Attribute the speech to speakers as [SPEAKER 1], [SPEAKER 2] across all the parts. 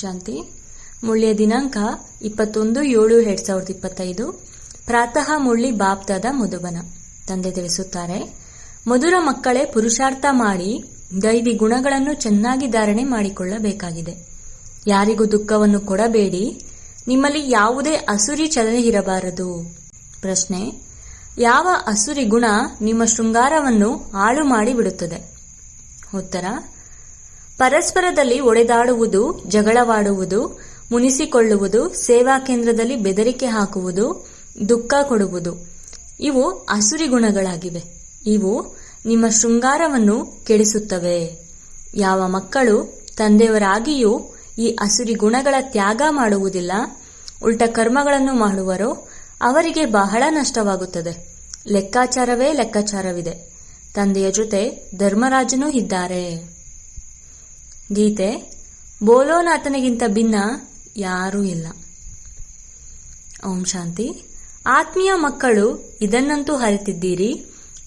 [SPEAKER 1] ಶಾಂತಿ ಮುಳ್ಳಿಯ ದಿನಾಂಕ ಇಪ್ಪತ್ತೊಂದು ಏಳು ಎರಡ್ ಸಾವಿರದ ಇಪ್ಪತ್ತೈದು. ಪ್ರಾತಃ ಮುಳ್ಳಿ ಬಾಪ್ದಾದ ಮಧುಬನ. ತಂದೆ ತಿಳಿಸುತ್ತಾರೆ, ಮಧುರ ಮಕ್ಕಳೇ, ಪುರುಷಾರ್ಥ ಮಾಡಿ ದೈವಿ ಗುಣಗಳನ್ನು ಚೆನ್ನಾಗಿ ಧಾರಣೆ ಮಾಡಿಕೊಳ್ಳಬೇಕಾಗಿದೆ. ಯಾರಿಗೂ ದುಃಖವನ್ನು ಕೊಡಬೇಡಿ. ನಿಮ್ಮಲ್ಲಿ ಯಾವುದೇ ಅಸುರಿ ಚಲನೆ ಇರಬಾರದು. ಪ್ರಶ್ನೆ, ಯಾವ ಅಸುರಿ ಗುಣ ನಿಮ್ಮ ಶೃಂಗಾರವನ್ನು ಹಾಳು ಮಾಡಿ ಬಿಡುತ್ತದೆ ಉತ್ತರ ಪರಸ್ಪರದಲ್ಲಿ ಒಡೆದಾಡುವುದು, ಜಗಳವಾಡುವುದು, ಮುನಿಸಿಕೊಳ್ಳುವುದು, ಸೇವಾ ಕೇಂದ್ರದಲ್ಲಿ ಬೆದರಿಕೆ ಹಾಕುವುದು, ದುಃಖ ಕೊಡುವುದು. ಇವು ಅಸುರಿ ಗುಣಗಳಾಗಿವೆ. ಇವು ನಿಮ್ಮ ಶೃಂಗಾರವನ್ನು ಕೆಡಿಸುತ್ತವೆ. ಯಾವ ಮಕ್ಕಳು ತಂದೆಯವರಾಗಿಯೂ ಈ ಅಸುರಿ ಗುಣಗಳ ತ್ಯಾಗ ಮಾಡುವುದಿಲ್ಲ. ಉಲ್ಟ ಕರ್ಮಗಳನ್ನು ಮಾಡುವರೋ ಅವರಿಗೆ ಬಹಳ ನಷ್ಟವಾಗುತ್ತದೆ. ಲೆಕ್ಕಾಚಾರವೇ ಲೆಕ್ಕಾಚಾರವಿದೆ. ತಂದೆಯ ಜೊತೆ ಧರ್ಮರಾಜನೂ ಇದ್ದಾರೆ. ಗೀತೆ ಬೋಲೋನಾಥನಿಗಿಂತ ಭಿನ್ನ ಯಾರೂ ಇಲ್ಲ. ಓಂ ಶಾಂತಿ. ಆತ್ಮೀಯ ಮಕ್ಕಳು ಇದನ್ನಂತೂ ಹರಿತಿದ್ದೀರಿ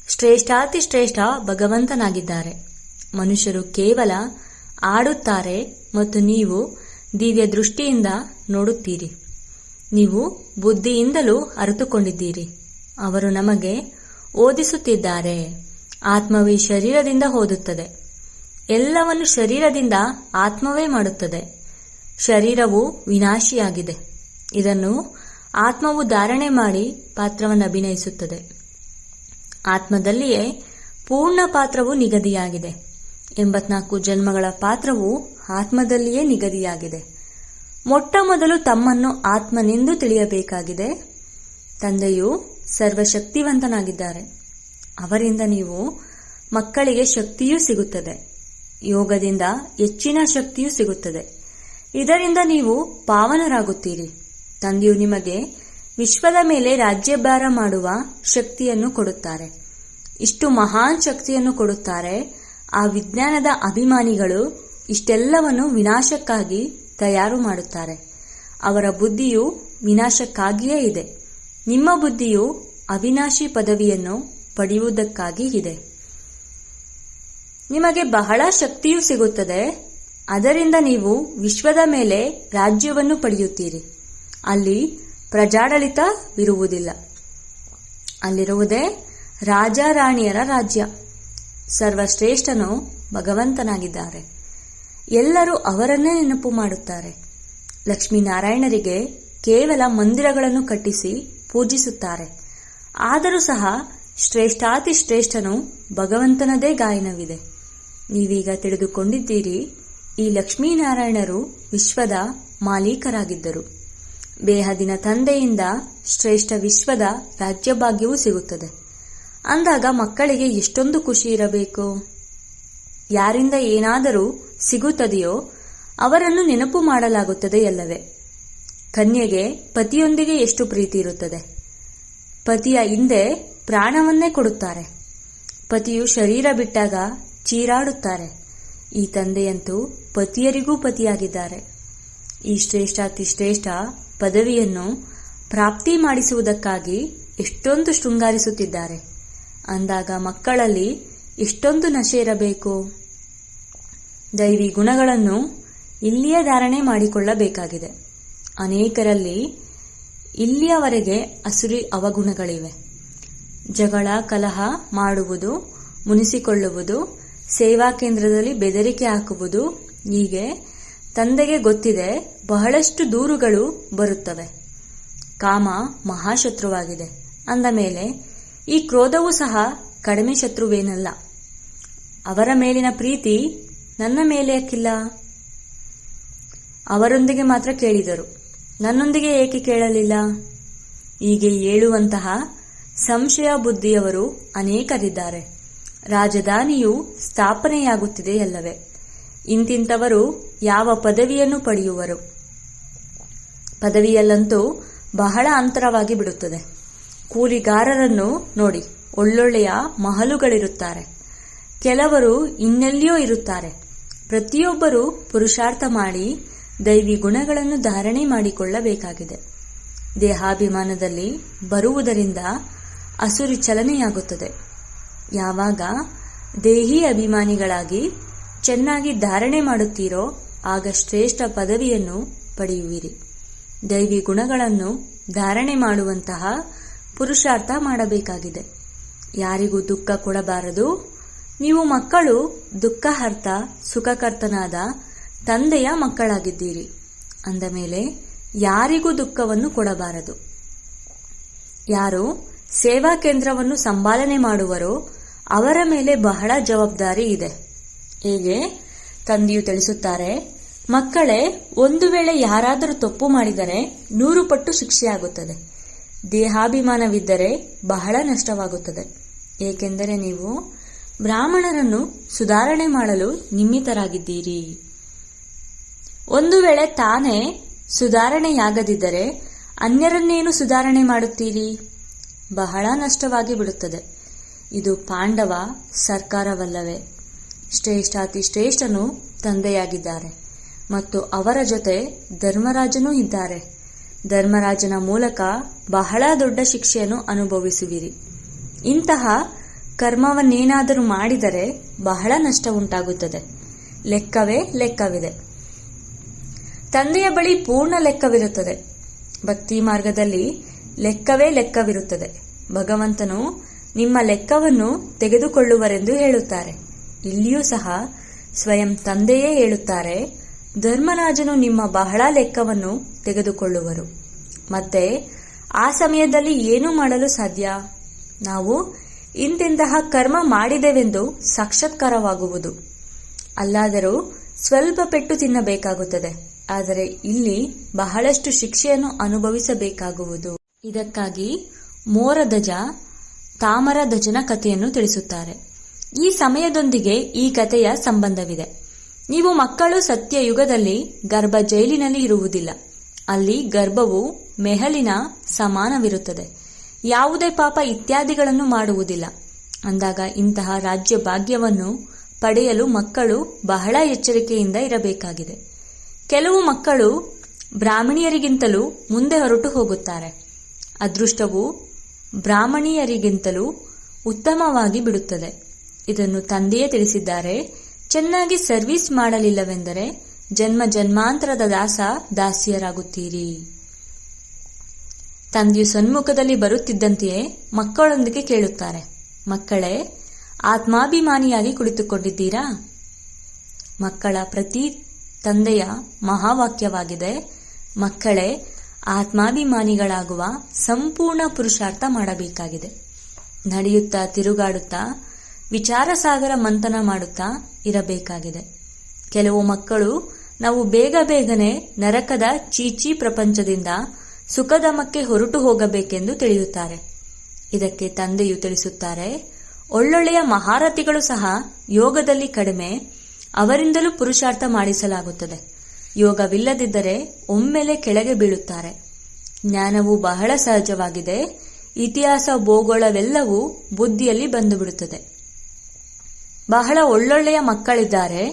[SPEAKER 1] ಶ್ರೇಷ್ಠಾತಿ ಶ್ರೇಷ್ಠ ಭಗವಂತನಾಗಿದ್ದಾರೆ. ಮನುಷ್ಯರು ಕೇವಲ ಆಡುತ್ತಾರೆ ಮತ್ತು ನೀವು ದಿವ್ಯ ದೃಷ್ಟಿಯಿಂದ ನೋಡುತ್ತೀರಿ. ನೀವು ಬುದ್ಧಿಯಿಂದಲೂ ಅರಿತುಕೊಂಡಿದ್ದೀರಿ. ಅವರು ನಮಗೆ ಓದಿಸುತ್ತಿದ್ದಾರೆ. ಆತ್ಮವೇ ಶರೀರದಿಂದ ಓದುತ್ತದೆ. ಎಲ್ಲವನ್ನು ಶರೀರದಿಂದ ಆತ್ಮವೇ ಮಾಡುತ್ತದೆ. ಶರೀರವು ವಿನಾಶಿಯಾಗಿದೆ. ಇದನ್ನು ಆತ್ಮವು ಧಾರಣೆ ಮಾಡಿ ಪಾತ್ರವನ್ನು ಅಭಿನಯಿಸುತ್ತದೆ. ಆತ್ಮದಲ್ಲಿಯೇ ಪೂರ್ಣ ಪಾತ್ರವು ನಿಗದಿಯಾಗಿದೆ. ಎಂಬತ್ನಾಲ್ಕು ಜನ್ಮಗಳ ಪಾತ್ರವು ಆತ್ಮದಲ್ಲಿಯೇ ನಿಗದಿಯಾಗಿದೆ. ಮೊಟ್ಟ ಮೊದಲು ತಮ್ಮನ್ನು ಆತ್ಮನೆಂದು ತಿಳಿಯಬೇಕಾಗಿದೆ. ತಂದೆಯು ಸರ್ವಶಕ್ತಿವಂತನಾಗಿದ್ದಾರೆ. ಅವರಿಂದ ನೀವು ಮಕ್ಕಳಿಗೆ ಶಕ್ತಿಯೂ ಸಿಗುತ್ತದೆ. ಯೋಗದಿಂದ ಹೆಚ್ಚಿನ ಶಕ್ತಿಯೂ ಸಿಗುತ್ತದೆ. ಇದರಿಂದ ನೀವು ಪಾವನರಾಗುತ್ತೀರಿ. ತಂದೆಯು ನಿಮಗೆ ವಿಶ್ವದ ಮೇಲೆ ರಾಜ್ಯಭಾರ ಮಾಡುವ ಶಕ್ತಿಯನ್ನು ಕೊಡುತ್ತಾರೆ. ಇಷ್ಟು ಮಹಾನ್ ಶಕ್ತಿಯನ್ನು ಕೊಡುತ್ತಾರೆ, ಆ ವಿಜ್ಞಾನದ ಅಭಿಮಾನಿಗಳು ಇಷ್ಟೆಲ್ಲವನ್ನು ವಿನಾಶಕ್ಕಾಗಿ ತಯಾರು ಮಾಡುತ್ತಾರೆ. ಅವರ ಬುದ್ಧಿಯು ವಿನಾಶಕ್ಕಾಗಿಯೇ ಇದೆ. ನಿಮ್ಮ ಬುದ್ಧಿಯು ಅವಿನಾಶಿ ಪದವಿಯನ್ನು ಪಡೆಯುವುದಕ್ಕಾಗಿ ಇದೆ. ನಿಮಗೆ ಬಹಳ ಶಕ್ತಿಯೂ ಸಿಗುತ್ತದೆ. ಅದರಿಂದ ನೀವು ವಿಶ್ವದ ಮೇಲೆ ರಾಜ್ಯವನ್ನು ಪಡೆಯುತ್ತೀರಿ. ಅಲ್ಲಿ ಪ್ರಜಾಡಳಿತವಿರುವುದಿಲ್ಲ ಅಲ್ಲಿರುವುದೇ ರಾಜಾರಾಣಿಯರ ರಾಜ್ಯ. ಸರ್ವಶ್ರೇಷ್ಠನು ಭಗವಂತನಾಗಿದ್ದಾರೆ. ಎಲ್ಲರೂ ಅವರನ್ನೇ ನೆನಪು ಮಾಡುತ್ತಾರೆ. ಲಕ್ಷ್ಮೀನಾರಾಯಣರಿಗೆ ಕೇವಲ ಮಂದಿರಗಳನ್ನು ಕಟ್ಟಿಸಿ ಪೂಜಿಸುತ್ತಾರೆ. ಆದರೂ ಸಹ ಶ್ರೇಷ್ಠಾತಿ ಶ್ರೇಷ್ಠನು ಭಗವಂತನದೇ ಗಾಯನವಿದೆ. ನೀವೀಗ ತಿಳಿದುಕೊಂಡಿದ್ದೀರಿ, ಈ ಲಕ್ಷ್ಮೀನಾರಾಯಣರು ವಿಶ್ವದ ಮಾಲೀಕರಾಗಿದ್ದರು. ಬೇಹದಿನ ತಂದೆಯಿಂದ ಶ್ರೇಷ್ಠ ವಿಶ್ವದ ರಾಜ್ಯಭಾಗ್ಯವೂ ಸಿಗುತ್ತದೆ. ಅಂದಾಗ ಮಕ್ಕಳಿಗೆ ಎಷ್ಟೊಂದು ಖುಷಿ ಇರಬೇಕು? ಯಾರಿಂದ ಏನಾದರೂ ಸಿಗುತ್ತದೆಯೋ ಅವರನ್ನು ನೆನಪು ಮಾಡಲಾಗುತ್ತದೆ ಎಲ್ಲವೇ ಕನ್ಯೆಗೆ ಪತಿಯೊಂದಿಗೆ ಎಷ್ಟು ಪ್ರೀತಿ ಇರುತ್ತದೆ. ಪತಿಯ ಹಿಂದೆ ಪ್ರಾಣವನ್ನೇ ಕೊಡುತ್ತಾರೆ. ಪತಿಯು ಶರೀರ ಬಿಟ್ಟಾಗ ಚೀರಾಡುತ್ತಾರೆ. ಈ ತಂದೆಯಂತೂ ಪತಿಯರಿಗೂ ಪತಿಯಾಗಿದ್ದಾರೆ. ಈ ಶ್ರೇಷ್ಠಾತಿ ಶ್ರೇಷ್ಠ ಪದವಿಯನ್ನು ಪ್ರಾಪ್ತಿ ಮಾಡಿಸುವುದಕ್ಕಾಗಿ ಎಷ್ಟೊಂದು ಶೃಂಗಾರಿಸುತ್ತಿದ್ದಾರೆ. ಅಂದಾಗ ಮಕ್ಕಳಲ್ಲಿ ಎಷ್ಟೊಂದು ನಶೆ ಇರಬೇಕು. ದೈವಿ ಗುಣಗಳನ್ನು ಇಲ್ಲಿಯೇ ಧಾರಣೆ ಮಾಡಿಕೊಳ್ಳಬೇಕಾಗಿದೆ. ಅನೇಕರಲ್ಲಿ ಇಲ್ಲಿಯವರೆಗೆ ಅಸುರಿ ಅವಗುಣಗಳಿವೆ. ಜಗಳ, ಕಲಹ ಮಾಡುವುದು, ಮುನಿಸಿಕೊಳ್ಳುವುದು ಸೇವಾ ಕೇಂದ್ರದಲ್ಲಿ ಬೆದರಿಕೆ ಹಾಕುವುದು ಹೀಗೆ ತಂದೆಗೆ ಗೊತ್ತಿದೆ ಬಹಳಷ್ಟು ದೂರುಗಳು ಬರುತ್ತವೆ. ಕಾಮ ಮಹಾಶತ್ರುವಾಗಿದೆ. ಅಂದ ಮೇಲೆ ಈ ಕ್ರೋಧವೂ ಸಹ ಕಡಿಮೆ ಶತ್ರುವೇನಲ್ಲ. ಅವರ ಮೇಲಿನ ಪ್ರೀತಿ ನನ್ನ ಮೇಲೆ ಯಾಕಿಲ್ಲ ಅವರೊಂದಿಗೆ ಮಾತ್ರ ಕೇಳಿದರು. ನನ್ನೊಂದಿಗೆ ಏಕೆ ಕೇಳಲಿಲ್ಲ? ಹೀಗೆ ಹೇಳುವಂತಹ ಸಂಶಯ ಬುದ್ಧಿಯವರು ಅನೇಕರಿದ್ದಾರೆ. ರಾಜಧಾನಿಯು ಸ್ಥಾಪನೆಯಾಗುತ್ತಿದೆಯಲ್ಲವೇ ಇಂತಿಂತವರು ಯಾವ ಪದವಿಯನ್ನು ಪಡೆಯುವರು? ಪದವಿಯಲ್ಲಂತೂ ಬಹಳ ಅಂತರವಾಗಿ ಬಿಡುತ್ತದೆ. ಕೂಲಿಗಾರರನ್ನು ನೋಡಿ, ಒಳ್ಳೊಳ್ಳೆಯ ಮಹಲುಗಳಿರುತ್ತಾರೆ. ಕೆಲವರು ಇನ್ನೆಲ್ಲಿಯೋ ಇರುತ್ತಾರೆ. ಪ್ರತಿಯೊಬ್ಬರೂ ಪುರುಷಾರ್ಥ ಮಾಡಿ ದೈವಿ ಗುಣಗಳನ್ನು ಧಾರಣೆ ಮಾಡಿಕೊಳ್ಳಬೇಕಾಗಿದೆ. ದೇಹಾಭಿಮಾನದಲ್ಲಿ ಬರುವುದರಿಂದ ಅಸುರಿ ಚಲನೆಯಾಗುತ್ತದೆ. ಯಾವಾಗ ದೇಹಿ ಅಭಿಮಾನಿಗಳಾಗಿ ಚೆನ್ನಾಗಿ ಧಾರಣೆ ಮಾಡುತ್ತೀರೋ ಆಗ ಶ್ರೇಷ್ಠ ಪದವಿಯನ್ನು ಪಡೆಯುವಿರಿ. ದೈವಿ ಗುಣಗಳನ್ನು ಧಾರಣೆ ಮಾಡುವಂತಹ ಪುರುಷಾರ್ಥ ಮಾಡಬೇಕಾಗಿದೆ. ಯಾರಿಗೂ ದುಃಖ ಕೊಡಬಾರದು. ನೀವು ಮಕ್ಕಳು ದುಃಖಹರ್ತ, ಸುಖಕರ್ತನಾದ ತಂದೆಯ ಮಕ್ಕಳಾಗಿದ್ದೀರಿ. ಅಂದ ಮೇಲೆ ಯಾರಿಗೂ ದುಃಖವನ್ನು ಕೊಡಬಾರದು. ಯಾರು ಸೇವಾ ಕೇಂದ್ರವನ್ನು ಸಂಭಾಲನೆ ಮಾಡುವರೋ ಅವರ ಮೇಲೆ ಬಹಳ ಜವಾಬ್ದಾರಿ ಇದೆ. ಹೀಗೆ ತಂದೆಯು ತಿಳಿಸುತ್ತಾರೆ, ಮಕ್ಕಳೇ, ಒಂದು ವೇಳೆ ಯಾರಾದರೂ ತಪ್ಪು ಮಾಡಿದರೆ ನೂರು ಪಟ್ಟು ಶಿಕ್ಷೆಯಾಗುತ್ತದೆ. ದೇಹಾಭಿಮಾನವಿದ್ದರೆ ಬಹಳ ನಷ್ಟವಾಗುತ್ತದೆ. ಏಕೆಂದರೆ ನೀವು ಬ್ರಾಹ್ಮಣರನ್ನು ಸುಧಾರಣೆ ಮಾಡಲು ನಿಮ್ಮಿತರಾಗಿದ್ದೀರಿ. ಒಂದು ವೇಳೆ ತಾನೇ ಸುಧಾರಣೆಯಾಗದಿದ್ದರೆ ಅನ್ಯರನ್ನೇನು ಸುಧಾರಣೆ ಮಾಡುತ್ತೀರಿ? ಬಹಳ ನಷ್ಟವಾಗಿ ಬಿಡುತ್ತದೆ. ಇದು ಪಾಂಡವ ಸರ್ಕಾರವಲ್ಲವೇ. ಶ್ರೇಷ್ಠಾತಿ ಶ್ರೇಷ್ಠನು ತಂದೆಯಾಗಿದ್ದಾರೆ ಮತ್ತು ಅವರ ಜೊತೆ ಧರ್ಮರಾಜನೂ ಇದ್ದಾರೆ. ಧರ್ಮರಾಜನ ಮೂಲಕ ಬಹಳ ದೊಡ್ಡ ಶಿಕ್ಷೆಯನ್ನು ಅನುಭವಿಸುವಿರಿ. ಇಂತಹ ಕರ್ಮವನ್ನೇನಾದರೂ ಮಾಡಿದರೆ ಬಹಳ ನಷ್ಟ ಉಂಟಾಗುತ್ತದೆ ಲೆಕ್ಕವೇ ಲೆಕ್ಕವಿದೆ. ತಂದೆಯ ಬಳಿ ಪೂರ್ಣ ಲೆಕ್ಕವಿರುತ್ತದೆ. ಭಕ್ತಿ ಮಾರ್ಗದಲ್ಲಿ ಲೆಕ್ಕವೇ ಲೆಕ್ಕವಿರುತ್ತದೆ. ಭಗವಂತನು ನಿಮ್ಮ ಲೆಕ್ಕವನ್ನು ತೆಗೆದುಕೊಳ್ಳುವರೆಂದು ಹೇಳುತ್ತಾರೆ. ಇಲ್ಲಿಯೂ ಸಹ ಸ್ವಯಂ ತಂದೆಯೇ ಹೇಳುತ್ತಾರೆ, ಧರ್ಮರಾಜನು ನಿಮ್ಮ ಬಹಳ ಲೆಕ್ಕವನ್ನು ತೆಗೆದುಕೊಳ್ಳುವರು. ಮತ್ತೆ ಆ ಸಮಯದಲ್ಲಿ ಏನು ಮಾಡಲು ಸಾಧ್ಯ? ನಾವು ಇಂತಿಂತಹ ಕರ್ಮ ಮಾಡಿದೆವೆಂದು ಸಾಕ್ಷಾತ್ಕಾರವಾಗುವುದು. ಅಲ್ಲಾದರೂ ಸ್ವಲ್ಪ ಪೆಟ್ಟು ತಿನ್ನಬೇಕಾಗುತ್ತದೆ, ಆದರೆ ಇಲ್ಲಿ ಬಹಳಷ್ಟು ಶಿಕ್ಷೆಯನ್ನು ಅನುಭವಿಸಬೇಕಾಗುವುದು. ಇದಕ್ಕಾಗಿ ಮೋರಧ್ವಜ ತಾಮರಧ್ವಜನ ಕಥೆಯನ್ನು ತಿಳಿಸುತ್ತಾರೆ. ಈ ಸಮಯದೊಂದಿಗೆ ಈ ಕಥೆಯ ಸಂಬಂಧವಿದೆ. ನೀವು ಮಕ್ಕಳು ಸತ್ಯಯುಗದಲ್ಲಿ ಗರ್ಭ ಜೈಲಿನಲ್ಲಿ ಇರುವುದಿಲ್ಲ. ಅಲ್ಲಿ ಗರ್ಭವು ಮೆಹಲಿನ ಸಮಾನವಿರುತ್ತದೆ. ಯಾವುದೇ ಪಾಪ ಇತ್ಯಾದಿಗಳನ್ನು ಮಾಡುವುದಿಲ್ಲ. ಅಂದಾಗ ಇಂತಹ ರಾಜ್ಯ ಭಾಗ್ಯವನ್ನು ಪಡೆಯಲು ಮಕ್ಕಳು ಬಹಳ ಎಚ್ಚರಿಕೆಯಿಂದ ಇರಬೇಕಾಗಿದೆ. ಕೆಲವು ಮಕ್ಕಳು ಬ್ರಾಹ್ಮಣಿಯರಿಗಿಂತಲೂ ಮುಂದೆ ಹೊರಟು ಹೋಗುತ್ತಾರೆ. ಅದೃಷ್ಟವು ಬ್ರಾಹ್ಮಣಿಯರಿಗಿಂತಲೂ ಉತ್ತಮವಾಗಿ ಬಿಡುತ್ತದೆ. ಇದನ್ನು ತಂದೆಯೇ ತಿಳಿಸಿದ್ದಾರೆ, ಚೆನ್ನಾಗಿ ಸರ್ವಿಸ್ ಮಾಡಲಿಲ್ಲವೆಂದರೆ ಜನ್ಮ ಜನ್ಮಾಂತರದ ದಾಸ ದಾಸಿಯರಾಗುತ್ತೀರಿ. ತಂದೆಯು ಸನ್ಮುಖದಲ್ಲಿ ಬರುತ್ತಿದ್ದಂತೆಯೇ ಮಕ್ಕಳೊಂದಿಗೆ ಕೇಳುತ್ತಾರೆ, ಮಕ್ಕಳೇ, ಆತ್ಮಾಭಿಮಾನಿಯಾಗಿ ಕುಳಿತುಕೊಂಡಿದ್ದೀರಾ? ಮಕ್ಕಳ ಪ್ರತಿ ತಂದೆಯ ಮಹಾವಾಕ್ಯವಾಗಿದೆ, ಮಕ್ಕಳೇ ಆತ್ಮಾಭಿಮಾನಿಗಳಾಗುವ ಸಂಪೂರ್ಣ ಪುರುಷಾರ್ಥ ಮಾಡಬೇಕಾಗಿದೆ. ನಡೆಯುತ್ತಾ, ತಿರುಗಾಡುತ್ತಾ ವಿಚಾರ ಸಾಗರ ಮಂಥನ ಮಾಡುತ್ತಾ ಇರಬೇಕಾಗಿದೆ. ಕೆಲವು ಮಕ್ಕಳು ನಾವು ಬೇಗ ಬೇಗನೆ ನರಕದ ಚೀಚಿ ಪ್ರಪಂಚದಿಂದ ಸುಖಧಮಕ್ಕೆ ಹೊರಟು ಹೋಗಬೇಕೆಂದು ತಿಳಿಯುತ್ತಾರೆ. ಇದಕ್ಕೆ ತಂದೆಯು ತಿಳಿಸುತ್ತಾರೆ, ಒಳ್ಳೊಳ್ಳೆಯ ಮಹಾರಥಿಗಳು ಸಹ ಯೋಗದಲ್ಲಿ ಕಡಿಮೆ, ಅವರಿಂದಲೂ ಪುರುಷಾರ್ಥ ಮಾಡಿಸಲಾಗುತ್ತದೆ. ಯೋಗವಿಲ್ಲದಿದ್ದರೆ ಒಮ್ಮೆಲೆ ಕೆಳಗೆ ಬೀಳುತ್ತಾರೆ. ಜ್ಞಾನವು ಬಹಳ ಸಹಜವಾಗಿದೆ. ಇತಿಹಾಸ, ಭೂಗೋಳವೆಲ್ಲವೂ ಬುದ್ಧಿಯಲ್ಲಿ ಬಂದುಬಿಡುತ್ತದೆ. ಬಹಳ ಒಳ್ಳೊಳ್ಳೆಯ ಮಕ್ಕಳಿದ್ದಾರೆ.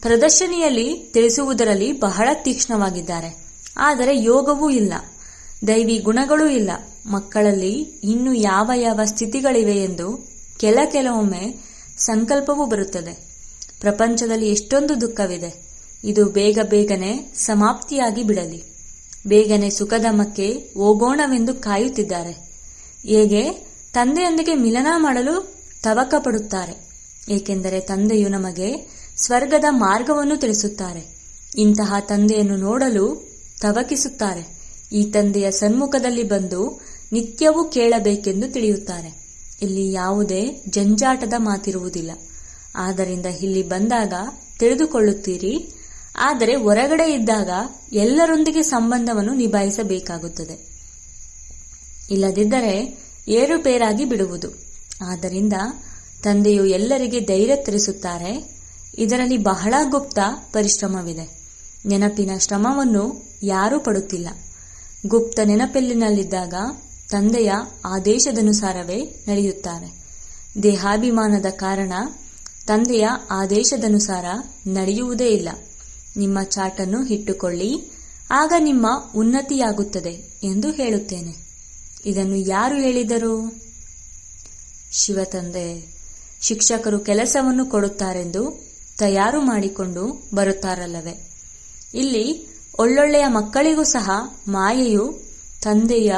[SPEAKER 1] ಪ್ರದರ್ಶನಿಯಲ್ಲಿ ತಿಳಿಸುವುದರಲ್ಲಿ ಬಹಳ ತೀಕ್ಷ್ಣವಾಗಿದ್ದಾರೆ. ಆದರೆ ಯೋಗವೂ ಇಲ್ಲ. ದೈವಿ ಗುಣಗಳೂ ಇಲ್ಲ. ಮಕ್ಕಳಲ್ಲಿ ಇನ್ನು ಯಾವ ಯಾವ ಸ್ಥಿತಿಗಳಿವೆ ಎಂದು ಕೆಲ ಕೆಲವೊಮ್ಮೆ ಸಂಕಲ್ಪವೂ ಬರುತ್ತದೆ. ಪ್ರಪಂಚದಲ್ಲಿ ಎಷ್ಟೊಂದು ದುಃಖವಿದೆ. ಇದು ಬೇಗ ಬೇಗನೆ ಸಮಾಪ್ತಿಯಾಗಿ ಬಿಡಲಿ. ಬೇಗನೆ ಸುಖಧಮಕ್ಕೆ ಹೋಗೋಣವೆಂದು ಕಾಯುತ್ತಿದ್ದಾರೆ. ಹೇಗೆ? ತಂದೆಯೊಂದಿಗೆ ಮಿಲನ ಮಾಡಲು ತವಕ ಪಡುತ್ತಾರೆ ಏಕೆಂದರೆ ತಂದೆಯು ನಮಗೆ ಸ್ವರ್ಗದ ಮಾರ್ಗವನ್ನು ತಿಳಿಸುತ್ತಾರೆ. ಇಂತಹ ತಂದೆಯನ್ನು ನೋಡಲು ತವಕಿಸುತ್ತಾರೆ. ಈ ತಂದೆಯ ಸನ್ಮುಖದಲ್ಲಿ ಬಂದು ನಿತ್ಯವೂ ಕೇಳಬೇಕೆಂದು ತಿಳಿಯುತ್ತಾರೆ. ಇಲ್ಲಿ ಯಾವುದೇ ಜಂಜಾಟದ ಮಾತಿರುವುದಿಲ್ಲ. ಆದ್ದರಿಂದ ಇಲ್ಲಿ ಬಂದಾಗ ತಿಳಿದುಕೊಳ್ಳುತ್ತೀರಿ ಆದರೆ ಹೊರಗಡೆ ಇದ್ದಾಗ ಎಲ್ಲರೊಂದಿಗೆ ಸಂಬಂಧವನ್ನು ನಿಭಾಯಿಸಬೇಕಾಗುತ್ತದೆ. ಇಲ್ಲದಿದ್ದರೆ ಏರುಪೇರಾಗಿ ಬಿಡುವುದು. ಆದ್ದರಿಂದ ತಂದೆಯು ಎಲ್ಲರಿಗೆ ಧೈರ್ಯ ತರಿಸುತ್ತಾರೆ. ಇದರಲ್ಲಿ ಬಹಳ ಗುಪ್ತ ಪರಿಶ್ರಮವಿದೆ. ನೆನಪಿನ ಶ್ರಮವನ್ನು ಯಾರೂ ಪಡುತ್ತಿಲ್ಲ. ಗುಪ್ತ ನೆನಪೆಲ್ಲಿನಲ್ಲಿದ್ದಾಗ ತಂದೆಯ ಆದೇಶದನುಸಾರವೇ ನಡೆಯುತ್ತಾರೆ. ದೇಹಾಭಿಮಾನದ ಕಾರಣ ತಂದೆಯ ಆದೇಶದನುಸಾರ ನಡೆಯುವುದೇ ಇಲ್ಲ. ನಿಮ್ಮ ಚಾಟನ್ನು ಇಟ್ಟುಕೊಳ್ಳಿ. ಆಗ ನಿಮ್ಮ ಉನ್ನತಿಯಾಗುತ್ತದೆ ಎಂದು ಹೇಳುತ್ತೇನೆ. ಇದನ್ನು ಯಾರು ಹೇಳಿದರು? ಶಿವತಂದೆ, ಶಿಕ್ಷಕರು ಕೆಲಸವನ್ನು ಕೊಡುತ್ತಾರೆಂದು ತಯಾರು ಮಾಡಿಕೊಂಡು ಬರುತ್ತಾರಲ್ಲವೇ? ಇಲ್ಲಿ ಒಳ್ಳೊಳ್ಳೆಯ ಮಕ್ಕಳಿಗೂ ಸಹ ಮಾಯೆಯು ತಂದೆಯ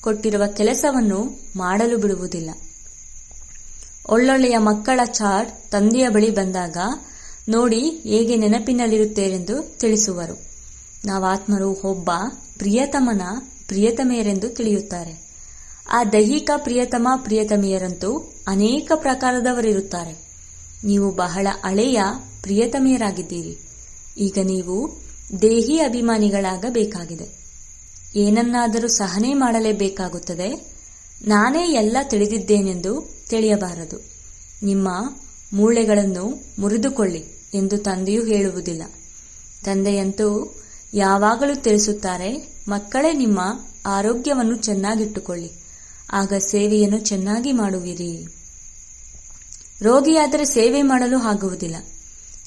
[SPEAKER 1] ಕೊಟ್ಟಿರುವ ಕೆಲಸವನ್ನು ಮಾಡಲು ಬಿಡುವುದಿಲ್ಲ. ಒಳ್ಳೊಳ್ಳೆಯ ಮಕ್ಕಳ ಚಾರ್ಟ್ ತಂದೆಯ ಬಳಿ ಬಂದಾಗ ನೋಡಿ ಹೇಗೆ ನೆನಪಿನಲ್ಲಿರುತ್ತೇರೆಂದು ತಿಳಿಸುವರು. ನಾವಾತ್ಮರು ಒಬ್ಬ ಪ್ರಿಯತಮನ ಪ್ರಿಯತಮೆಯರೆಂದು ತಿಳಿಯುತ್ತಾರೆ. ಆ ದೈಹಿಕ ಪ್ರಿಯತಮ ಪ್ರಿಯತಮೆಯರಂತೂ ಅನೇಕ ಪ್ರಕಾರದವರಿರುತ್ತಾರೆ. ನೀವು ಬಹಳ ಹಳೆಯ ಪ್ರಿಯತಮೆಯರಾಗಿದ್ದೀರಿ. ಈಗ ನೀವು ದೇಹಿ ಅಭಿಮಾನಿಗಳಾಗಬೇಕಾಗಿದೆ. ಏನನ್ನಾದರೂ ಸಹನೆ ಮಾಡಲೇಬೇಕಾಗುತ್ತದೆ. ನಾನೇ ಎಲ್ಲ ತಿಳಿದಿದ್ದೇನೆಂದು ತಿಳಿಯಬಾರದು. ನಿಮ್ಮ ಮೂಳೆಗಳನ್ನು ಮುರಿದುಕೊಳ್ಳಿ ಎಂದು ತಂದೆಯು ಹೇಳುವುದಿಲ್ಲ. ತಂದೆಯಂತೂ, ಯಾವಾಗಲೂ ತಿಳಿಸುತ್ತಾರೆ, ಮಕ್ಕಳೇ ನಿಮ್ಮ ಆರೋಗ್ಯವನ್ನು ಚೆನ್ನಾಗಿಟ್ಟುಕೊಳ್ಳಿ. ಆಗ ಸೇವೆಯನ್ನು ಚೆನ್ನಾಗಿ ಮಾಡುವಿರಿ. ರೋಗಿಯಾದರೆ ಸೇವೆ ಮಾಡಲು ಆಗುವುದಿಲ್ಲ.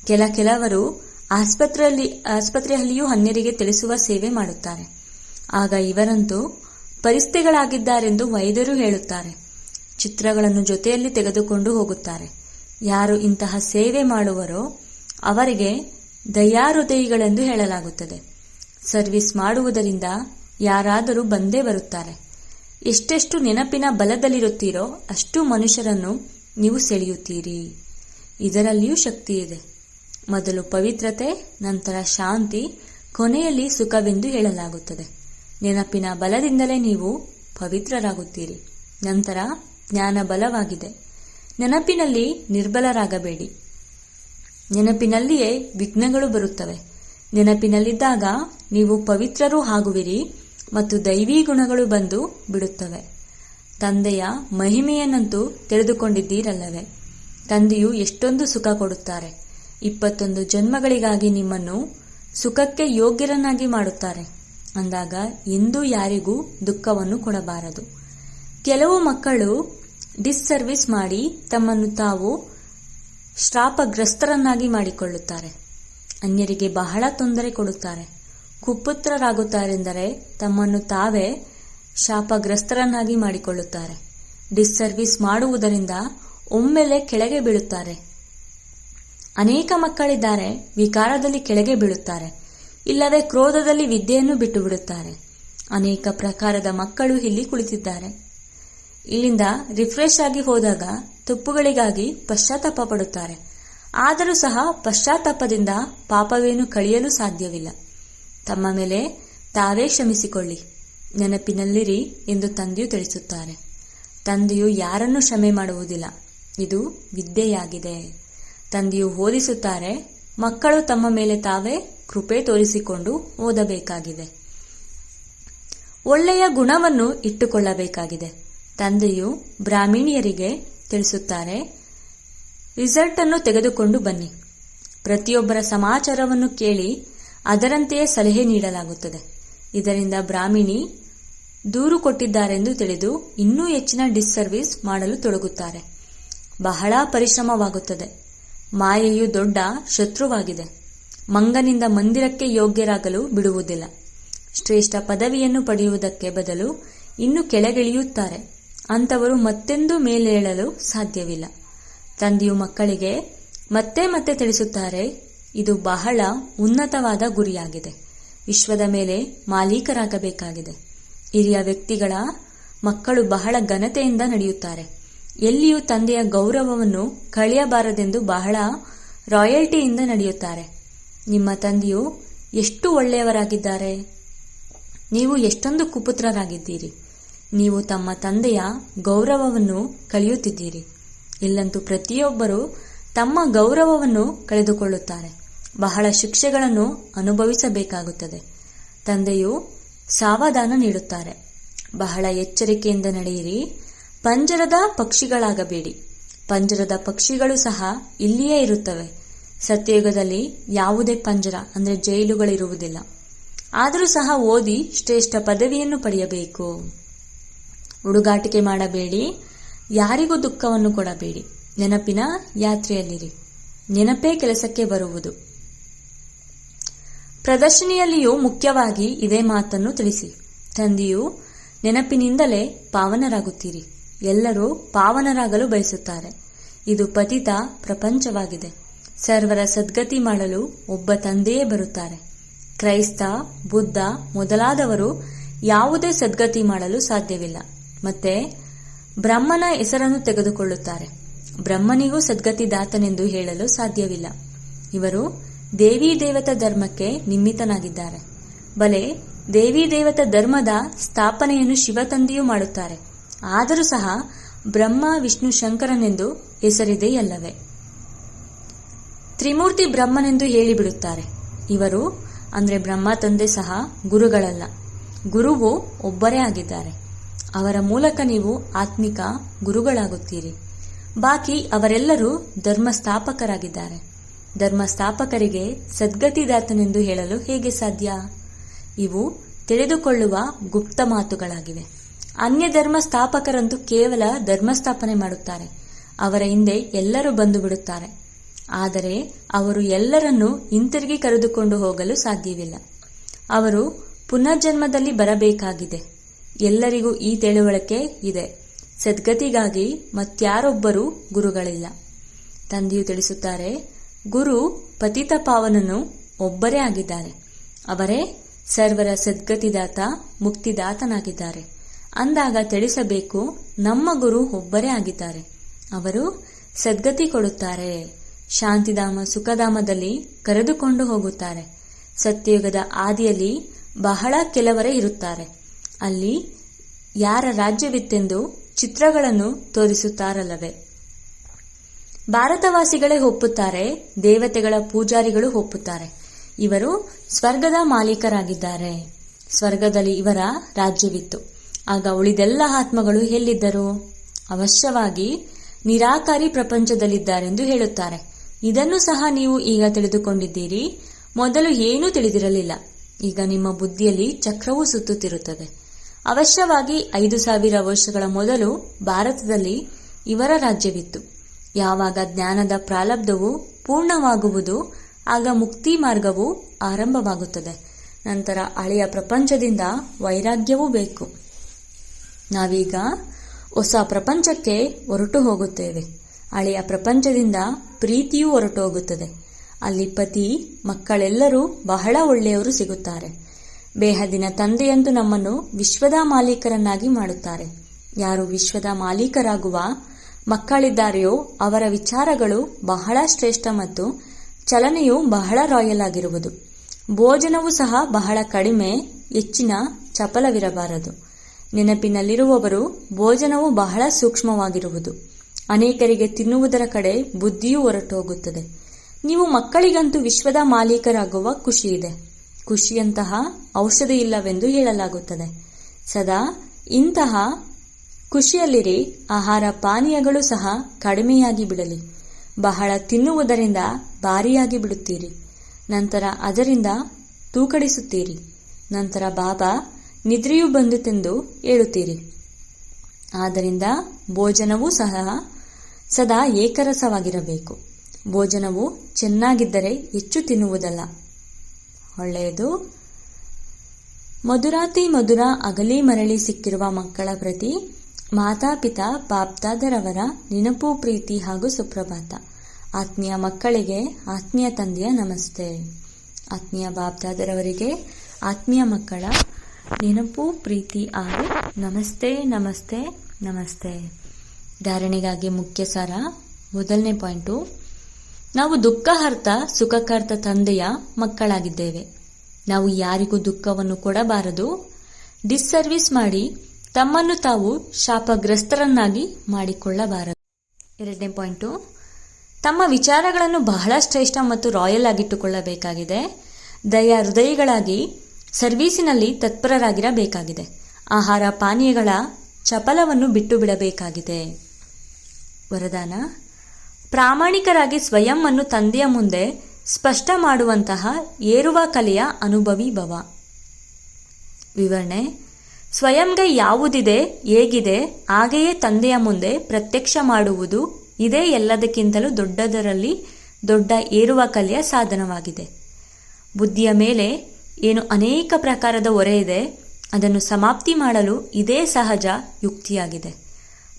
[SPEAKER 1] ಕೆಲ ಕೆಲವರು ಆಸ್ಪತ್ರೆಯಲ್ಲಿ, ಆಸ್ಪತ್ರೆಯಲ್ಲಿಯೂ ಅನ್ಯರಿಗೆ ತಿಳಿಸುವ ಸೇವೆ ಮಾಡುತ್ತಾರೆ. ಆಗ ಇವರಂತೂ ಪರಿಸ್ಥಿತಿಗಳಾಗಿದ್ದಾರೆಂದು ವೈದ್ಯರು ಹೇಳುತ್ತಾರೆ. ಚಿತ್ರಗಳನ್ನು ಜೊತೆಯಲ್ಲಿ ತೆಗೆದುಕೊಂಡು ಹೋಗುತ್ತಾರೆ. ಯಾರು ಇಂತಹ ಸೇವೆ ಮಾಡುವರೋ ಅವರಿಗೆ ದಯಾಹೃದಯಿಗಳೆಂದು ಹೇಳಲಾಗುತ್ತದೆ. ಸರ್ವಿಸ್ ಮಾಡುವುದರಿಂದ ಯಾರಾದರೂ ಬಂದೇ ಬರುತ್ತಾರೆ. ಎಷ್ಟೆಷ್ಟು ನೆನಪಿನ ಬಲದಲ್ಲಿರುತ್ತೀರೋ ಅಷ್ಟು ಮನುಷ್ಯರನ್ನು ನೀವು ಸೆಳೆಯುತ್ತೀರಿ. ಇದರಲ್ಲಿಯೂ ಶಕ್ತಿ ಇದೆ. ಮೊದಲು ಪವಿತ್ರತೆ, ನಂತರ ಶಾಂತಿ, ಕೊನೆಯಲ್ಲಿ ಸುಖವೆಂದು ಹೇಳಲಾಗುತ್ತದೆ. ನೆನಪಿನ ಬಲದಿಂದಲೇ ನೀವು ಪವಿತ್ರರಾಗುತ್ತೀರಿ. ನಂತರ ಜ್ಞಾನ ಬಲವಾಗಿದೆ ನೆನಪಿನಲ್ಲಿ ನಿರ್ಬಲರಾಗಬೇಡಿ. ನೆನಪಿನಲ್ಲಿಯೇ ವಿಘ್ನಗಳು ಬರುತ್ತವೆ. ನೆನಪಿನಲ್ಲಿದ್ದಾಗ ನೀವು ಪವಿತ್ರರೂ ಆಗುವಿರಿ ಮತ್ತು ದೈವೀ ಗುಣಗಳು ಬಂದು ಬಿಡುತ್ತವೆ. ತಂದೆಯ ಮಹಿಮೆಯನ್ನಂತೂ ತಿಳಿದುಕೊಂಡಿದ್ದೀರಲ್ಲವೇ? ತಂದೆಯು ಎಷ್ಟೊಂದು ಸುಖ ಕೊಡುತ್ತಾರೆ. ಇಪ್ಪತ್ತೊಂದು ಜನ್ಮಗಳಿಗಾಗಿ ನಿಮ್ಮನ್ನು ಸುಖಕ್ಕೆ ಯೋಗ್ಯರನ್ನಾಗಿ ಮಾಡುತ್ತಾರೆ. ಅಂದಾಗ ಎಂದೂ ಯಾರಿಗೂ ದುಃಖವನ್ನು ಕೊಡಬಾರದು. ಕೆಲವು ಮಕ್ಕಳು ಡಿಸ್ಸರ್ವಿಸ್ ಮಾಡಿ ತಮ್ಮನ್ನು ತಾವು ಶ್ರಾಪಗ್ರಸ್ತರನ್ನಾಗಿ ಮಾಡಿಕೊಳ್ಳುತ್ತಾರೆ. ಅನ್ಯರಿಗೆ ಬಹಳ ತೊಂದರೆ ಕೊಡುತ್ತಾರೆ. ಕುಪುತ್ರರಾಗುತ್ತಾರೆಂದರೆ ತಮ್ಮನ್ನು ತಾವೇ ಶಾಪಗ್ರಸ್ತರನ್ನಾಗಿ ಮಾಡಿಕೊಳ್ಳುತ್ತಾರೆ. ಡಿಸ್ಸರ್ವಿಸ್ ಮಾಡುವುದರಿಂದ ಒಮ್ಮೆಲೆ ಕೆಳಗೆ ಬೀಳುತ್ತಾರೆ. ಅನೇಕ ಮಕ್ಕಳಿದ್ದಾರೆ, ವಿಕಾರದಲ್ಲಿ ಕೆಳಗೆ ಬೀಳುತ್ತಾರೆ. ಇಲ್ಲವೇ ಕ್ರೋಧದಲ್ಲಿ ವಿದ್ಯೆಯನ್ನು ಬಿಟ್ಟು ಬಿಡುತ್ತಾರೆ ಅನೇಕ ಪ್ರಕಾರದ ಮಕ್ಕಳು ಇಲ್ಲಿ ಕುಳಿತಿದ್ದಾರೆ. ಇಲ್ಲಿಂದ ರಿಫ್ರೆಶ್ ಆಗಿ ಹೋದಾಗ ತಪ್ಪುಗಳಿಗಾಗಿ ಪಶ್ಚಾತ್ತಾಪ ಪಡುತ್ತಾರೆ. ಆದರೂ ಸಹ ಪಶ್ಚಾತ್ತಾಪದಿಂದ ಪಾಪವೇನು ಕಳೆಯಲು ಸಾಧ್ಯವಿಲ್ಲ. ತಮ್ಮ ಮೇಲೆ ತಾವೇ ಕ್ಷಮಿಸಿಕೊಳ್ಳಿ. ನೆನಪಿನಲ್ಲಿರಿ ಎಂದು ತಂದೆಯು ತಿಳಿಸುತ್ತಾರೆ. ತಂದೆಯು ಯಾರನ್ನು ಕ್ಷಮೆ ಮಾಡುವುದಿಲ್ಲ. ಇದು ವಿದ್ಯೆಯಾಗಿದೆ. ತಂದೆಯು ಓದಿಸುತ್ತಾರೆ. ಮಕ್ಕಳು ತಮ್ಮ ಮೇಲೆ ತಾವೇ ಕೃಪೆ ತೋರಿಸಿಕೊಂಡು ಓದಬೇಕಾಗಿದೆ. ಒಳ್ಳೆಯ ಗುಣವನ್ನು ಇಟ್ಟುಕೊಳ್ಳಬೇಕಾಗಿದೆ. ತಂದೆಯು ಬ್ರಾಹ್ಮಣಿಯರಿಗೆ ತಿಳಿಸುತ್ತಾರೆ ರಿಸಲ್ಟ್ ಅನ್ನು ತೆಗೆದುಕೊಂಡು ಬನ್ನಿ. ಪ್ರತಿಯೊಬ್ಬರ ಸಮಾಚಾರವನ್ನು ಕೇಳಿ ಅದರಂತೆಯೇ ಸಲಹೆ ನೀಡಲಾಗುತ್ತದೆ. ಇದರಿಂದ ಬ್ರಾಹ್ಮಿಣಿ ದೂರು ಕೊಟ್ಟಿದ್ದಾರೆಂದು ತಿಳಿದು ಇನ್ನೂ ಹೆಚ್ಚಿನ ಡಿಸ್ಸರ್ವಿಸ್ ಮಾಡಲು ತೊಡಗುತ್ತಾರೆ. ಬಹಳ ಪರಿಶ್ರಮವಾಗುತ್ತದೆ. ಮಾಯೆಯು ದೊಡ್ಡ ಶತ್ರುವಾಗಿದೆ. ಮಂಗನಿಂದ ಮಂದಿರಕ್ಕೆ ಯೋಗ್ಯರಾಗಲು ಬಿಡುವುದಿಲ್ಲ. ಶ್ರೇಷ್ಠ ಪದವಿಯನ್ನು ಪಡೆಯುವುದಕ್ಕೆ ಬದಲು ಇನ್ನು ಕೆಳಗಿಳಿಯುತ್ತಾರೆ. ಅಂಥವರು ಮತ್ತೆಂದೂ ಮೇಲೇಳಲು ಸಾಧ್ಯವಿಲ್ಲ. ತಂದೆಯು ಮಕ್ಕಳಿಗೆ, ಮತ್ತೆ ಮತ್ತೆ ತಿಳಿಸುತ್ತಾರೆ, ಇದು ಬಹಳ ಉನ್ನತವಾದ ಗುರಿಯಾಗಿದೆ. ವಿಶ್ವದ ಮೇಲೆ ಮಾಲೀಕರಾಗಬೇಕಾಗಿದೆ. ಹಿರಿಯ ವ್ಯಕ್ತಿಗಳ ಮಕ್ಕಳು ಬಹಳ ಘನತೆಯಿಂದ ನಡೆಯುತ್ತಾರೆ. ಎಲ್ಲಿಯೂ ತಂದೆಯ ಗೌರವವನ್ನು ಕಳೆಯಬಾರದೆಂದು ಬಹಳ ರಾಯಲ್ಟಿಯಿಂದ ನಡೆಯುತ್ತಾರೆ. ನಿಮ್ಮ ತಂದೆಯು ಎಷ್ಟು ಒಳ್ಳೆಯವರಾಗಿದ್ದಾರೆ? ನೀವು ಎಷ್ಟೊಂದು ಕುಪುತ್ರರಾಗಿದ್ದೀರಿ. ನೀವು ತಮ್ಮ ತಂದೆಯ ಗೌರವವನ್ನು ಕಳೆಯುತ್ತಿದ್ದೀರಿ ಇಲ್ಲಂತೂ ಪ್ರತಿಯೊಬ್ಬರು ತಮ್ಮ ಗೌರವವನ್ನು ಕಳೆದುಕೊಳ್ಳುತ್ತಾರೆ. ಬಹಳ ಶಿಕ್ಷೆಗಳನ್ನು ಅನುಭವಿಸಬೇಕಾಗುತ್ತದೆ. ತಂದೆಯು ಸಾವಧಾನ ನೀಡುತ್ತಾರೆ. ಬಹಳ ಎಚ್ಚರಿಕೆಯಿಂದ ನಡೆಯಿರಿ. ಪಂಜರದ ಪಕ್ಷಿಗಳಾಗಬೇಡಿ. ಪಂಜರದ ಪಕ್ಷಿಗಳು ಸಹ ಇಲ್ಲಿಯೇ ಇರುತ್ತವೆ. ಸತ್ಯಯುಗದಲ್ಲಿ ಯಾವುದೇ ಪಂಜರ, ಅಂದರೆ ಜೈಲುಗಳಿರುವುದಿಲ್ಲ. ಆದರೂ ಸಹ ಓದಿ ಶ್ರೇಷ್ಠ ಪದವಿಯನ್ನು ಪಡೆಯಬೇಕು. ಹುಡುಗಾಟಿಕೆ ಮಾಡಬೇಡಿ. ಯಾರಿಗೂ ದುಃಖವನ್ನು ಕೊಡಬೇಡಿ. ನೆನಪಿನ ಯಾತ್ರೆಯಲ್ಲಿರಿ. ನೆನಪೇ ಕೆಲಸಕ್ಕೆ ಬರುವುದು. ಪ್ರದರ್ಶನಿಯಲ್ಲಿಯೂ ಮುಖ್ಯವಾಗಿ ಇದೇ ಮಾತನ್ನು ತಿಳಿಸಿ. ತಂದೆಯು ನೆನಪಿನಿಂದಲೇ ಪಾವನರಾಗುತ್ತೀರಿ. ಎಲ್ಲರೂ ಪಾವನರಾಗಲು ಬಯಸುತ್ತಾರೆ. ಇದು ಪತಿತ ಪ್ರಪಂಚವಾಗಿದೆ. ಸರ್ವರ ಸದ್ಗತಿ ಮಾಡಲು ಒಬ್ಬ ತಂದೆಯೇ ಬರುತ್ತಾರೆ. ಕ್ರೈಸ್ತ, ಬುದ್ಧ ಮೊದಲಾದವರು ಯಾವುದೇ ಸದ್ಗತಿ ಮಾಡಲು ಸಾಧ್ಯವಿಲ್ಲ. ಮತ್ತೆ ಬ್ರಹ್ಮನ ಹೆಸರನ್ನು ತೆಗೆದುಕೊಳ್ಳುತ್ತಾರೆ. ಬ್ರಹ್ಮನಿಗೂ ಸದ್ಗತಿದಾತನೆಂದು ಹೇಳಲು ಸಾಧ್ಯವಿಲ್ಲ. ಇವರು ದೇವಿ ದೇವತಾ ಧರ್ಮಕ್ಕೆ ನಿಮ್ಮಿತನಾಗಿದ್ದಾರೆ ಬಲೆ, ದೇವಿ ದೇವತಾ ಧರ್ಮದ ಸ್ಥಾಪನೆಯನ್ನು ಶಿವತಂದೆಯೂ ಮಾಡುತ್ತಾರೆ. ಆದರೂ ಸಹ ಬ್ರಹ್ಮ, ವಿಷ್ಣು, ಶಂಕರನೆಂದು ಹೆಸರಿದೆಯಲ್ಲವೇ ತ್ರಿಮೂರ್ತಿ ಬ್ರಹ್ಮನೆಂದು ಹೇಳಿಬಿಡುತ್ತಾರೆ. ಇವರು ಅಂದ್ರೆ ಬ್ರಹ್ಮ, ತಂದೆ ಸಹ ಗುರುಗಳಲ್ಲ. ಗುರುವು ಒಬ್ಬರೇ ಆಗಿದ್ದಾರೆ. ಅವರ ಮೂಲಕ ನೀವು ಆತ್ಮಿಕ ಗುರುಗಳಾಗುತ್ತೀರಿ. ಬಾಕಿ ಅವರೆಲ್ಲರೂ ಧರ್ಮ ಸ್ಥಾಪಕರಾಗಿದ್ದಾರೆ ಧರ್ಮ ಸ್ಥಾಪಕರಿಗೆ ಸದ್ಗತಿದಾತನೆಂದು ಹೇಳಲು ಹೇಗೆ ಸಾಧ್ಯ? ಇವು ತಿಳಿದುಕೊಳ್ಳುವ ಗುಪ್ತ ಮಾತುಗಳಾಗಿವೆ. ಅನ್ಯ ಧರ್ಮ ಸ್ಥಾಪಕರಂತೂ ಕೇವಲ ಧರ್ಮ ಸ್ಥಾಪನೆ ಮಾಡುತ್ತಾರೆ. ಅವರ ಹಿಂದೆ ಎಲ್ಲರೂ ಬಂದು ಬಿಡುತ್ತಾರೆ ಆದರೆ ಅವರು ಎಲ್ಲರನ್ನೂ ಹಿಂತಿರುಗಿ ಕರೆದುಕೊಂಡು ಹೋಗಲು ಸಾಧ್ಯವಿಲ್ಲ. ಅವರು ಪುನರ್ಜನ್ಮದಲ್ಲಿ ಬರಬೇಕಾಗಿದೆ. ಎಲ್ಲರಿಗೂ ಈ ತಿಳುವಳಿಕೆ ಇದೆ. ಸದ್ಗತಿಗಾಗಿ ಮತ್ಯಾರೊಬ್ಬರೂ ಗುರುಗಳಿಲ್ಲ. ತಂದೆಯು ತಿಳಿಸುತ್ತಾರೆ, ಗುರು ಪತಿತ ಪಾವನನು ಒಬ್ಬರೇ ಆಗಿದ್ದಾರೆ. ಅವರೇ ಸರ್ವರ ಸದ್ಗತಿದಾತ, ಮುಕ್ತಿದಾತನಾಗಿದ್ದಾರೆ. ಅಂದಾಗ ತಿಳಿಸಬೇಕು, ನಮ್ಮ ಗುರು ಒಬ್ಬರೇ ಆಗಿದ್ದಾರೆ. ಅವರು ಸದ್ಗತಿ ಕೊಡುತ್ತಾರೆ. ಶಾಂತಿಧಾಮ ಸುಖಧಾಮದಲ್ಲಿ ಕರೆದುಕೊಂಡು ಹೋಗುತ್ತಾರೆ. ಸತ್ಯಯುಗದ ಆದಿಯಲ್ಲಿ ಬಹಳ ಕೆಲವರೇ ಇರುತ್ತಾರೆ. ಅಲ್ಲಿ ಯಾರ ರಾಜ್ಯವಿತ್ತೆಂದು ಚಿತ್ರಗಳನ್ನು ತೋರಿಸುತ್ತಾರಲ್ಲವೇ? ಭಾರತವಾಸಿಗಳೇ ಒಪ್ಪುತ್ತಾರೆ, ದೇವತೆಗಳ ಪೂಜಾರಿಗಳು ಒಪ್ಪುತ್ತಾರೆ. ಇವರು ಸ್ವರ್ಗದ ಮಾಲೀಕರಾಗಿದ್ದಾರೆ. ಸ್ವರ್ಗದಲ್ಲಿ ಇವರ ರಾಜ್ಯವಿತ್ತು. ಆಗ ಉಳಿದೆಲ್ಲ ಆತ್ಮಗಳು ಎಲ್ಲಿದ್ದರು? ಅವಶ್ಯವಾಗಿ ನಿರಾಕಾರಿ ಪ್ರಪಂಚದಲ್ಲಿದ್ದಾರೆಂದು ಹೇಳುತ್ತಾರೆ. ಇದನ್ನು ಸಹ ನೀವು ಈಗ ತಿಳಿದುಕೊಂಡಿದ್ದೀರಿ. ಮೊದಲು ಏನೂ ತಿಳಿದಿರಲಿಲ್ಲ. ಈಗ ನಿಮ್ಮ ಬುದ್ಧಿಯಲ್ಲಿ ಚಕ್ರವು ಸುತ್ತುತ್ತಿರುತ್ತದೆ. ಅವಶ್ಯವಾಗಿ ಐದು ಸಾವಿರ ವರ್ಷಗಳ ಮೊದಲು ಭಾರತದಲ್ಲಿ ಇವರ ರಾಜ್ಯವಿತ್ತು. ಯಾವಾಗ ಜ್ಞಾನದ ಪ್ರಾಲಬ್ಧವು ಪೂರ್ಣವಾಗುವುದು, ಆಗ ಮುಕ್ತಿ ಮಾರ್ಗವು ಆರಂಭವಾಗುತ್ತದೆ. ನಂತರ ಹಳೆಯ ಪ್ರಪಂಚದಿಂದ ವೈರಾಗ್ಯವೂ ಬೇಕು. ನಾವೀಗ ಹೊಸ ಪ್ರಪಂಚಕ್ಕೆ ಹೊರಟು ಹೋಗುತ್ತೇವೆ. ಹಳೆಯ ಪ್ರಪಂಚದಿಂದ ಪ್ರೀತಿಯೂ ಹೊರಟು ಹೋಗುತ್ತದೆ. ಅಲ್ಲಿ ಪತಿ, ಮಕ್ಕಳೆಲ್ಲರೂ ಬಹಳ ಒಳ್ಳೆಯವರು ಸಿಗುತ್ತಾರೆ. ಬೇಹದಿನ ತಂದೆಯಂದು ನಮ್ಮನ್ನು ವಿಶ್ವದ ಮಾಲೀಕರನ್ನಾಗಿ ಮಾಡುತ್ತಾರೆ. ಯಾರು ವಿಶ್ವದ ಮಾಲೀಕರಾಗುವ ಮಕ್ಕಳಿದ್ದಾರೆಯೋ ಅವರ ವಿಚಾರಗಳು ಬಹಳ ಶ್ರೇಷ್ಠ ಮತ್ತು ಚಲನೆಯು ಬಹಳ ರಾಯಲ್ ಆಗಿರುವುದು. ಭೋಜನವೂ ಸಹ ಬಹಳ ಕಡಿಮೆ, ಹೆಚ್ಚಿನ ಚಪಲವಿರಬಾರದು. ನೆನಪಿನಲ್ಲಿರುವವರು ಭೋಜನವು ಬಹಳ ಸೂಕ್ಷ್ಮವಾಗಿರುವುದು. ಅನೇಕರಿಗೆ ತಿನ್ನುವುದರ ಕಡೆ ಬುದ್ಧಿಯೂ ಹೊರಟು ಹೋಗುತ್ತದೆ ನೀವು ಮಕ್ಕಳಿಗಂತೂ ವಿಶ್ವದ ಮಾಲೀಕರಾಗುವ ಖುಷಿಯಿದೆ. ಖುಷಿಯಂತಹ ಔಷಧಿ ಇಲ್ಲವೆಂದು ಹೇಳಲಾಗುತ್ತದೆ. ಸದಾ ಇಂತಹ ಖುಷಿಯಲ್ಲಿರಿ, ಆಹಾರ ಪಾನೀಯಗಳು ಸಹ ಕಡಿಮೆಯಾಗಿ ಬಿಡಲಿ. ಬಹಳ ತಿನ್ನುವುದರಿಂದ ಭಾರಿಯಾಗಿ ಬಿಡುತ್ತೀರಿ. ನಂತರ ಅದರಿಂದ ತೂಕಡಿಸುತ್ತೀರಿ. ನಂತರ ಬಾಬಾ ನಿದ್ರೆಯೂ ಬಂದಿತೆಂದು ಹೇಳುತ್ತೀರಿ ಆದ್ದರಿಂದ ಭೋಜನವೂ ಸಹ ಸದಾ ಏಕರಸವಾಗಿರಬೇಕು. ಭೋಜನವು ಚೆನ್ನಾಗಿದ್ದರೆ ಹೆಚ್ಚು ತಿನ್ನುವುದಲ್ಲ. ಒಳ್ಳೆಯದು. ಮಧುರಾತಿ ಮಧುರ ಅಗಲಿ ಮರಳಿ ಸಿಕ್ಕಿರುವ ಮಕ್ಕಳ ಪ್ರತಿ ಮಾತಾಪಿತಾ ಬಾಪ್ದಾದರವರ ನೆನಪು ಪ್ರೀತಿ ಹಾಗೂ ಸುಪ್ರಭಾತ. ಆತ್ಮೀಯ ಮಕ್ಕಳಿಗೆ ಆತ್ಮೀಯ ತಂದೆಯ ನಮಸ್ತೆ. ಆತ್ಮೀಯ ಬಾಪ್ತಾದರವರಿಗೆ ಆತ್ಮೀಯ ಮಕ್ಕಳ ನೆನಪು ಪ್ರೀತಿ ಹಾಗೂ ನಮಸ್ತೆ ನಮಸ್ತೆ ನಮಸ್ತೆ. ಧಾರಣೆಗಾಗಿ ಮುಖ್ಯ ಸಾರ ಮೊದಲನೇ ಪಾಯಿಂಟು. ನಾವು ದುಃಖಹರ್ತ, ಸುಖಕರ್ತ ತಂದೆಯ ಮಕ್ಕಳಾಗಿದ್ದೇವೆ. ನಾವು ಯಾರಿಗೂ ದುಃಖವನ್ನು ಕೊಡಬಾರದು. ಡಿಸ್ಸರ್ವಿಸ್ ಮಾಡಿ ತಮ್ಮನ್ನು ತಾವು ಶಾಪಗ್ರಸ್ತರನ್ನಾಗಿ ಮಾಡಿಕೊಳ್ಳಬಾರದು. ಎರಡನೇ ಪಾಯಿಂಟು, ತಮ್ಮ ವಿಚಾರಗಳನ್ನು ಬಹಳ ಶ್ರೇಷ್ಠ ಮತ್ತು ರಾಯಲ್ ಆಗಿಟ್ಟುಕೊಳ್ಳಬೇಕಾಗಿದೆ. ದಯ ಹೃದಯಗಳಾಗಿ ಸರ್ವೀಸಿನಲ್ಲಿ ತತ್ಪರರಾಗಿರಬೇಕಾಗಿದೆ. ಆಹಾರ ಪಾನೀಯಗಳ ಚಪಲವನ್ನು ಬಿಟ್ಟು ಬಿಡಬೇಕಾಗಿದೆ. ವರದಾನ ಪ್ರಾಮಾಣಿಕರಾಗಿ ಸ್ವಯಂ ಅನ್ನು ತಂದೆಯ ಮುಂದೆ ಸ್ಪಷ್ಟ ಮಾಡುವಂತಹ ಏರುವ ಕಲೆಯ ಅನುಭವಿ ಭವ. ವಿವರಣೆ, ಸ್ವಯಂಗೆ ಯಾವುದಿದೆ, ಹೇಗಿದೆ, ಹಾಗೆಯೇ ತಂದೆಯ ಮುಂದೆ ಪ್ರತ್ಯಕ್ಷ ಮಾಡುವುದು ಇದೇ ಎಲ್ಲದಕ್ಕಿಂತಲೂ ದೊಡ್ಡದರಲ್ಲಿ ದೊಡ್ಡ ಏರುವ ಕಲೆಯ ಸಾಧನವಾಗಿದೆ. ಬುದ್ಧಿಯ ಮೇಲೆ ಏನು ಅನೇಕ ಪ್ರಕಾರದ ಹೊರೆ ಇದೆ, ಅದನ್ನು ಸಮಾಪ್ತಿ ಮಾಡಲು ಇದೇ ಸಹಜ ಯುಕ್ತಿಯಾಗಿದೆ.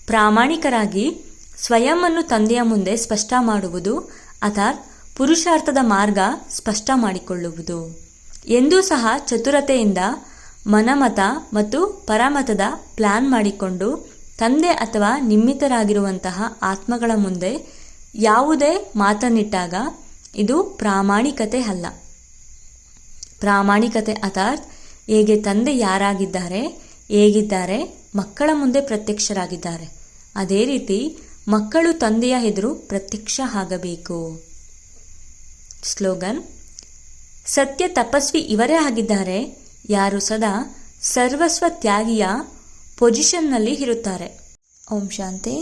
[SPEAKER 1] ಪ್ರಾಮಾಣಿಕರಾಗಿ ಸ್ವಯಂ ಅನ್ನು ತಂದೆಯ ಮುಂದೆ ಸ್ಪಷ್ಟ ಮಾಡುವುದು, ಅಥಾರ್ ಪುರುಷಾರ್ಥದ ಮಾರ್ಗ ಸ್ಪಷ್ಟ ಮಾಡಿಕೊಳ್ಳುವುದು. ಎಂದೂ ಸಹ ಚತುರತೆಯಿಂದ ಮನಮತ ಮತ್ತು ಪರಮತದ ಪ್ಲಾನ್ ಮಾಡಿಕೊಂಡು ತಂದೆ ಅಥವಾ ನಿಮ್ಮಿತರಾಗಿರುವಂತಹ ಆತ್ಮಗಳ ಮುಂದೆ ಯಾವುದೇ ಮಾತನ್ನಿಟ್ಟಾಗ ಇದು ಪ್ರಾಮಾಣಿಕತೆ ಅಲ್ಲ. ಪ್ರಾಮಾಣಿಕತೆ ಅಥಾತ್ ಹೇಗೆ ತಂದೆ ಯಾರಾಗಿದ್ದಾರೆ, ಹೇಗಿದ್ದಾರೆ, ಮಕ್ಕಳ ಮುಂದೆ ಪ್ರತ್ಯಕ್ಷರಾಗಿದ್ದಾರೆ. ಅದೇ ರೀತಿ ಮಕ್ಕಳು ತಂದೆಯ ಎದುರು ಪ್ರತ್ಯಕ್ಷ ಆಗಬೇಕು. ಸ್ಲೋಗನ್, ಸತ್ಯ ತಪಸ್ವಿ ಇವರೇ ಆಗಿದ್ದಾರೆ, ಯಾರು ಸದಾ ಸರ್ವಸ್ವ ತ್ಯಾಗಿಯ ಪೊಸಿಷನ್ನಲ್ಲಿ ಇರುತ್ತಾರೆ. ಓಂ ಶಾಂತಿ.